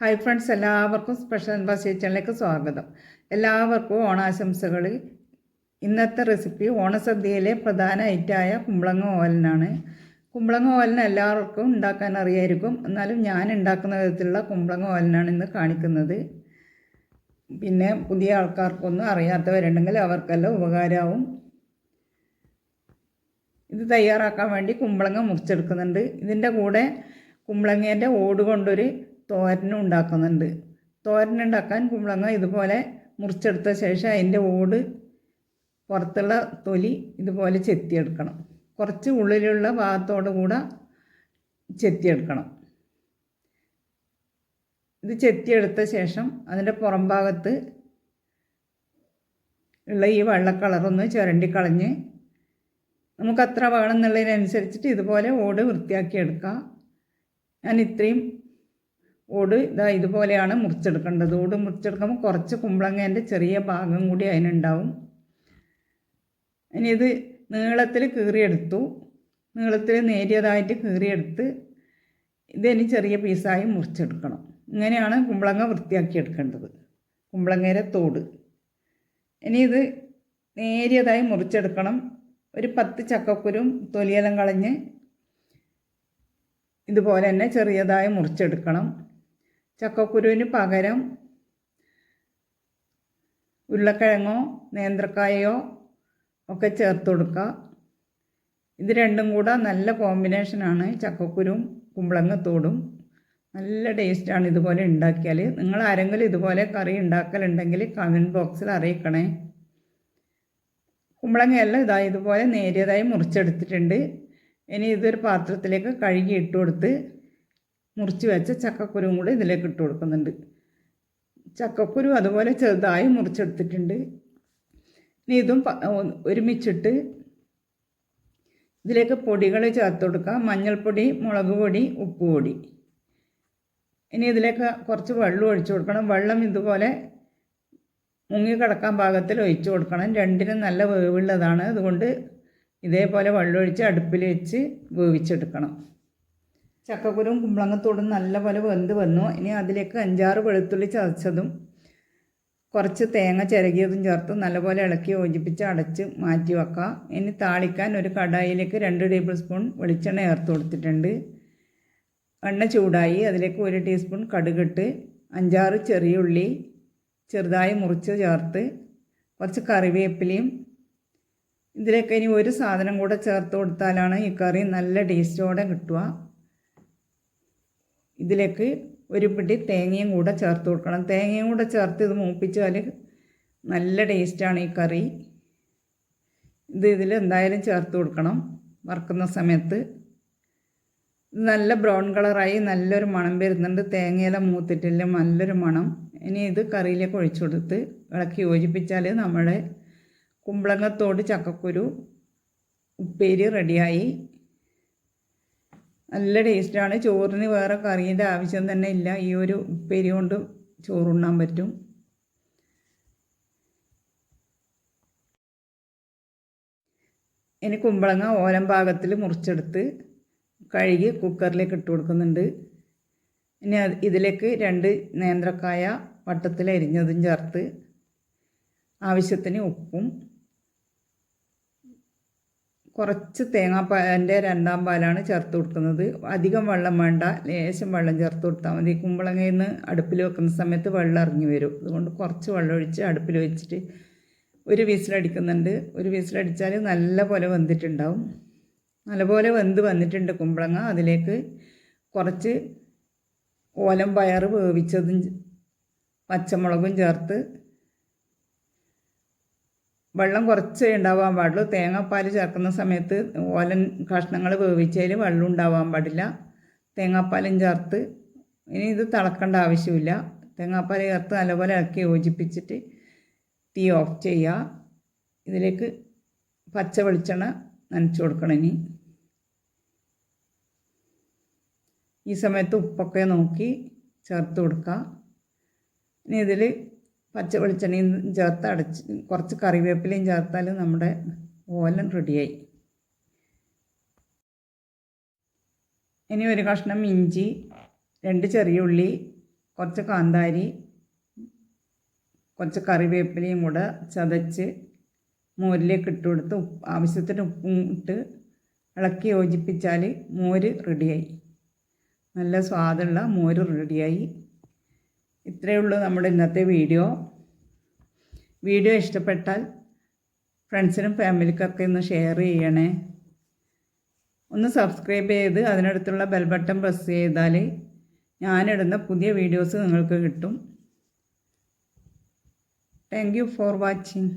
Hi friends എല്ലാവർക്കും special bus കിച്ചണിലേക്ക് സ്വാഗതം. എല്ലാവർക്കും ഓണാശംസകൾ ഇന്നത്തെ റെസിപ്പി ഓണസദ്യയിലെ പ്രധാന ഐറ്റായ കുമ്പളങ്ങ ഓലനാണ് കുമ്പളങ്ങ ഓലൻ എല്ലാവർക്കും ഉണ്ടാക്കാൻ അറിയായിരിക്കും. എന്നാലും ഞാൻ ഉണ്ടാക്കുന്ന വിധത്തിലുള്ള കുമ്പളങ്ങ ഓലനാണ് ഇന്ന് കാണിക്കുന്നത്. പിന്നെ പുതിയ ആൾക്കാർക്കൊന്നും അറിയാത്തവരുണ്ടെങ്കിൽ അവർക്കെല്ലാം ഉപകാരമാവും. ഇത് തയ്യാറാക്കാൻ വേണ്ടി കുമ്പളങ്ങ മുറിച്ചെടുക്കുന്നുണ്ട്. ഇതിന്റെ കൂടെ കുമ്പളങ്ങേന്റെ ഓട് കൊണ്ടൊരു തോരനും ഉണ്ടാക്കുന്നുണ്ട്. തോരൻ ഉണ്ടാക്കാൻ കുമ്പളങ്ങ ഇതുപോലെ മുറിച്ചെടുത്ത ശേഷം അതിന്റെ ഓട് പുറത്തുള്ള തൊലി ഇതുപോലെ ചെത്തിയെടുക്കണം. കുറച്ച് ഉള്ളിലുള്ള ഭാഗത്തോടു കൂടെ ചെത്തിയെടുക്കണം. ഇത് ചെത്തിയെടുത്ത ശേഷം അതിന്റെ പുറം ഭാഗത്ത് ഉള്ള ഈ വെള്ള കളറൊന്ന് ചുരണ്ടി കളഞ്ഞ് നമുക്ക് അത്ര വേണമെന്നുള്ളതിനനുസരിച്ചിട്ട് ഇതുപോലെ ഓട് വൃത്തിയാക്കി എടുക്കാം. ഞാൻ ഇത്രയും ഓട് ഇതാ ഇതുപോലെയാണ് മുറിച്ചെടുക്കേണ്ടത്. ഓട് മുറിച്ചെടുക്കുമ്പോൾ കുറച്ച് കുമ്പളങ്ങേന്റെ ചെറിയ ഭാഗം കൂടി അതിനുണ്ടാവും. ഇനി ഇത് നീളത്തിൽ കീറിയെടുത്തു. നീളത്തിൽ നേരിയതായിട്ട് കീറിയെടുത്ത് ഇതിനി ചെറിയ പീസായി മുറിച്ചെടുക്കണം. ഇങ്ങനെയാണ് കുമ്പളങ്ങ വൃത്തിയാക്കി എടുക്കേണ്ടത് കുമ്പളങ്ങയുടെ തോട്. ഇനി ഇത് നേരിയതായി മുറിച്ചെടുക്കണം. ഒരു പത്ത് ചക്കക്കുരും തൊലിയെല്ലാം കളഞ്ഞ് ഇതുപോലെ തന്നെ ചെറിയതായി മുറിച്ചെടുക്കണം. ചക്കക്കുരുവിന് പകരം ഉരുളക്കിഴങ്ങോ നേന്ത്രക്കായയോ ഒക്കെ ചേർത്ത് കൊടുക്കുക. ഇത് രണ്ടും കൂടെ നല്ല കോമ്പിനേഷനാണ് ചക്കക്കുരും കുമ്പളങ്ങത്തോടും നല്ല ടേസ്റ്റാണ് ഇതുപോലെ ഉണ്ടാക്കിയാൽ നിങ്ങൾ ആരെങ്കിലും ഇതുപോലെ കറി ഉണ്ടാക്കലുണ്ടെങ്കിൽ കമന്റ് ബോക്സിൽ അറിയിക്കണേ. കുമ്പളങ്ങയെല്ലാം ഇതാ ഇതുപോലെ നേരിയതായി മുറിച്ചെടുത്തിട്ടുണ്ട്. ഇനി ഇതൊരു പാത്രത്തിലേക്ക് കഴുകി ഇട്ട് കൊടുത്ത് മുറിച്ച് വെച്ച ചക്കക്കുരുവും കൂടെ ഇതിലേക്ക് ഇട്ട് കൊടുക്കുന്നുണ്ട്. ചക്കക്കുരു അതുപോലെ ചെറുതായി മുറിച്ചെടുത്തിട്ടുണ്ട്. ഇനി ഇതും ഒരുമിച്ചിട്ട് ഇതിലേക്ക് പൊടികൾ ചേർത്ത് കൊടുക്കുക മഞ്ഞൾപ്പൊടി മുളക് പൊടി ഉപ്പ് പൊടി. ഇനി ഇതിലേക്ക് കുറച്ച് വെള്ളം ഒഴിച്ചു കൊടുക്കണം. വെള്ളം ഇതുപോലെ മുങ്ങിക്കിടക്കാൻ പാകത്തിൽ ഒഴിച്ചു കൊടുക്കണം. രണ്ടിനും നല്ല വേവുള്ളതാണ്. അതുകൊണ്ട് ഇതേപോലെ വെള്ളമൊഴിച്ച് അടുപ്പിൽ വെച്ച് വേവിച്ചെടുക്കണം. ചക്കക്കുരും കുമ്പളങ്ങത്തോടും നല്ലപോലെ വെന്ത് വന്നു. ഇനി അതിലേക്ക് അഞ്ചാറ് വെളുത്തുള്ളി ചതച്ചതും കുറച്ച് തേങ്ങ ചിരകിയതും ചേർത്ത് നല്ലപോലെ ഇളക്കി യോജിപ്പിച്ച് അടച്ച് മാറ്റി വെക്കാം. ഇനി താളിക്കാൻ ഒരു കടായിലേക്ക് രണ്ട് ടേബിൾ സ്പൂൺ വെളിച്ചെണ്ണ ചേർത്ത് കൊടുത്തിട്ടുണ്ട്. എണ്ണ ചൂടായി. അതിലേക്ക് ഒരു ടീസ്പൂൺ കടുകിട്ട് അഞ്ചാറ് ചെറിയ ഉള്ളി ചെറുതായി മുറിച്ച് ചേർത്ത് കുറച്ച് കറിവേപ്പിലയും ഇതിലേക്ക് ഇനി ഒരു സാധനം കൂടെ ചേർത്ത് കൊടുത്താലാണ് ഈ കറി നല്ല ടേസ്റ്റോടെ കിട്ടുക. ഇതിലേക്ക് ഒരു പിടി തേങ്ങയും കൂടെ ചേർത്ത് കൊടുക്കണം. തേങ്ങയും കൂടെ ചേർത്ത് ഇത് മൂപ്പിച്ചാൽ നല്ല ടേസ്റ്റാണ് ഈ കറി. ഇത് ഇതിൽ എന്തായാലും ചേർത്ത് കൊടുക്കണം വറുക്കുന്ന സമയത്ത്. നല്ല ബ്രൗൺ കളറായി നല്ലൊരു മണം വരുന്നുണ്ട്. തേങ്ങയെല്ലാം മൂത്തിട്ടില്ല നല്ലൊരു മണം. ഇനി ഇത് കറിയിലേക്ക് ഒഴിച്ചു കൊടുത്ത് ഇളക്കി യോജിപ്പിച്ചാൽ നമ്മുടെ കുമ്പളങ്ങത്തോട് ചക്കക്കുരു ഉപ്പേരി റെഡിയായി. നല്ല ടേസ്റ്റാണ്. ചോറിന് വേറെ കറീന്റെ ആവശ്യം തന്നെ ഇല്ല. ഈ ഒരു ഉപ്പേരി കൊണ്ട് ചോറുണ്ണാൻ പറ്റും. ഇനി കുമ്പളങ്ങ ഓലം പാകത്തിൽ മുറിച്ചെടുത്ത് കഴുകി കുക്കറിലേക്ക് ഇട്ട് കൊടുക്കുന്നുണ്ട്. ഇനി ഇതിലേക്ക് രണ്ട് നേന്ത്രക്കായ വട്ടത്തിൽ അരിഞ്ഞതും ചേർത്ത് ആവശ്യത്തിന് ഉപ്പും കുറച്ച് തേങ്ങാപ്പാലിന്റെ രണ്ടാം പാലാണ് ചേർത്ത് കൊടുക്കുന്നത്. അധികം വെള്ളം വേണ്ട ലേശം വെള്ളം ചേർത്ത് കൊടുത്താൽ മതി. കുമ്പളങ്ങയിൽ നിന്ന് അടുപ്പിൽ വെക്കുന്ന സമയത്ത് വെള്ളം ഇറങ്ങി വരും. അതുകൊണ്ട് കുറച്ച് വെള്ളം ഒഴിച്ച് അടുപ്പിൽ വെച്ചിട്ട് ഒരു വിസിലടിക്കുന്നുണ്ട്. ഒരു വിസിലടിച്ചാൽ നല്ല പോലെ വെന്തിട്ടുണ്ടാവും. നല്ലപോലെ വെന്ത് വന്നിട്ടുണ്ട് കുമ്പളങ്ങ. അതിലേക്ക് കുറച്ച് ഓലം പയർ വേവിച്ചതും പച്ചമുളകും ചേർത്ത് വെള്ളം കുറച്ചേ ഉണ്ടാവാൻ പാടുള്ളൂ. തേങ്ങാപ്പാൽ ചേർക്കുന്ന സമയത്ത് ഓലൻ കഷ്ണങ്ങൾ വേവിച്ചതിൽ വെള്ളം ഉണ്ടാവാൻ പാടില്ല. തേങ്ങാപ്പാലും ചേർത്ത് ഇനി ഇത് തിളക്കേണ്ട ആവശ്യമില്ല. തേങ്ങാപ്പാൽ ചേർത്ത് നല്ലപോലെ ഇളക്കി യോജിപ്പിച്ചിട്ട് തീ ഓഫ് ചെയ്യുക. ഇതിലേക്ക് പച്ച വെളിച്ചെണ്ണ നനച്ചു കൊടുക്കണം ഇനി. ഈ സമയത്ത് ഉപ്പൊക്കെ നോക്കി ചേർത്ത് കൊടുക്കുക. ഇനി ഇതിൽ പച്ച വെളിച്ചെണ്ണയും ചേർത്ത് അടച്ച് കുറച്ച് കറിവേപ്പിലയും ചേർത്താൽ നമ്മുടെ ഓലൻ റെഡിയായി. ഇനി ഒരു കഷ്ണം ഇഞ്ചി രണ്ട് ചെറിയ ഉള്ളി കുറച്ച് കാന്താരി കുറച്ച് കറിവേപ്പിലയും കൂടെ ചതച്ച് മോരിലേക്ക് ഇട്ട് കൊടുത്ത് ആവശ്യത്തിന് ഉപ്പും ഇട്ട് ഇളക്കി യോജിപ്പിച്ചാൽ മോര് റെഡിയായി. നല്ല സ്വാദുള്ള മോര് റെഡിയായി. ഇത്രയേ ഉള്ളൂ നമ്മുടെ ഇന്നത്തെ വീഡിയോ. വീഡിയോ ഇഷ്ടപ്പെട്ടാൽ ഫ്രണ്ട്സിനും ഫാമിലിക്കൊക്കെ ഒന്ന് ഷെയർ ചെയ്യണേ. ഒന്ന് സബ്സ്ക്രൈബ് ചെയ്ത് അതിനടുത്തുള്ള ബെൽ ബട്ടൺ പ്രസ് ചെയ്താൽ ഞാനിടുന്ന പുതിയ വീഡിയോസ് നിങ്ങൾക്ക് കിട്ടും. Thank you for watching